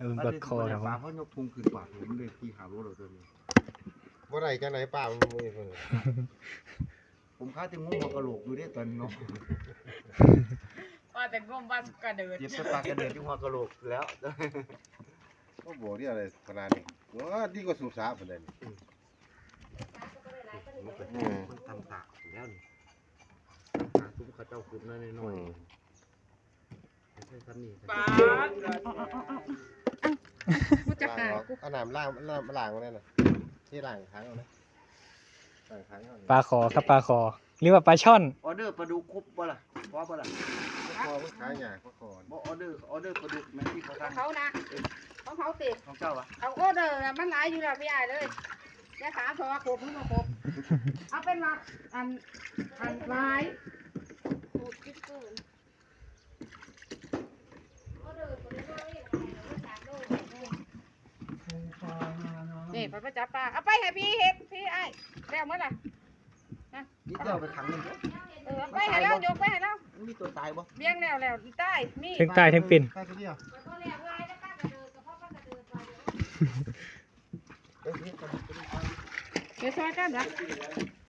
เออบักคอครับผปลามเขายกทุงขึ้นปากผมเลยที่หารู้เราตัวนี้บ่ได้จังไหนป้ามันบ่มีเพิ่นผมค้าที่งูหัวกะโหลกอยู่ได้ตอนเนาะว่าแต่ก้มว่ากระเดิดเจ็บสปากกระเดือดที่หัวกะโหลกแล้วก็บ่เรียกอะไรขนาดนี้ว่าดีกว่าสูบสาพุ่นเลยนี่อืมมันทำตากแล้วนี่หาซุ้มเขาเจ้าขึ้นน้อยน้อือยมใช่ครับนี่ปาด มันจะล้างหาออกเอาน้ำล้างน้ำล้างมันนั่นน่ะที่ล้างครั้งเอานะล้างครั้งเอานะปลาคอครับปลาคอหรือว่าปลาช่อน ออเดอร์ปลาดุกครบบ่ล่ะพอบ่ล่ะคอมันขายยากกว่าคอบ่ออเดอร์ออเดอร์ปลาดุกแม่นที่เขาของทำเขานะของเขาติของเจ้าอะเอาโอเดอร์น่ะมันหลายอยู่แล้วพี่ใหญ่เลยอย่าถามเพราะว่าครบมันก็ครบเอาเป็นว่าอันอันหลาย นี่ไปประจับปลาเอาไปให้พี่เฮ็ดพี่ไอ้แล้วเมื่อไหร่นี่เจ้าไปขังมันบ่เออไปให้เรายกไปให้เรามันมีตัวตายบ่เบี้ยงแล้วแล้วใต้มีทั้งใต้ทั้งปิ่นตายตัวเดียวเดี๋ยวช่วยกันนะเ